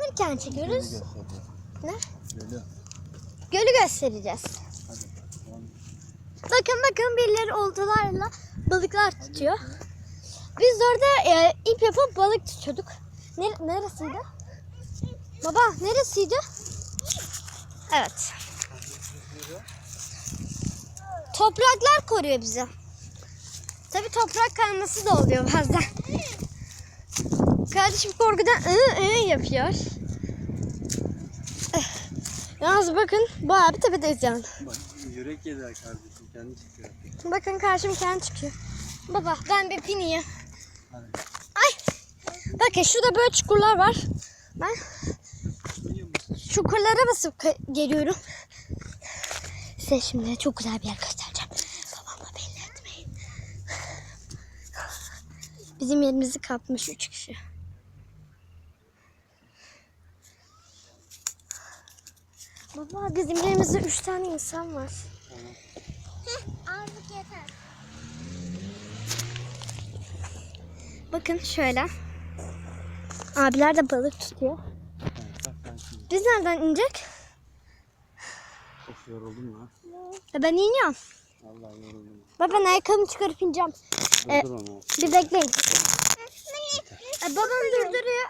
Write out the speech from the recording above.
Bakınırken çekiyoruz. Ne? Geliyor. Gölü göstereceğiz. Hadi. Bakın bakın birileri oltalarla balıklar tutuyor. Biz orada e, ip yapıp balık tutuyorduk. Nere- neresiydi? Baba neresiydi? Evet. Topraklar koruyor bizi. Tabi toprak kayması da oluyor bazen. Kardeşim korkudan ı ı yapıyor. Yalnız bakın bayağı bir tepedeyiz yani. Bak yürek yediler kardeşim kendi çıkıyor. Bakın karşım kendi çıkıyor. Baba ben bir piniyim. Ay. Bakın şurada böyle çukurlar var. Ben çukurlara basıp geliyorum. Size şimdi çok güzel bir yer göstereceğim. Babamla belli etmeyin. Bizim yerimizi kapmış üç kişi. Baba bizim yerimizde üç tane insan var. Azıcık yeter. Bakın şöyle. Abiler de balık tutuyor. Biz nereden inecek? çok yoruldum lan. Ya ben iniyorum. Vallahi yoruldum. Baba ben ayakkabımı çıkarıp ineceğim. Dur Evet. dur ama. Bir bekleyin. E, babam durduruyor.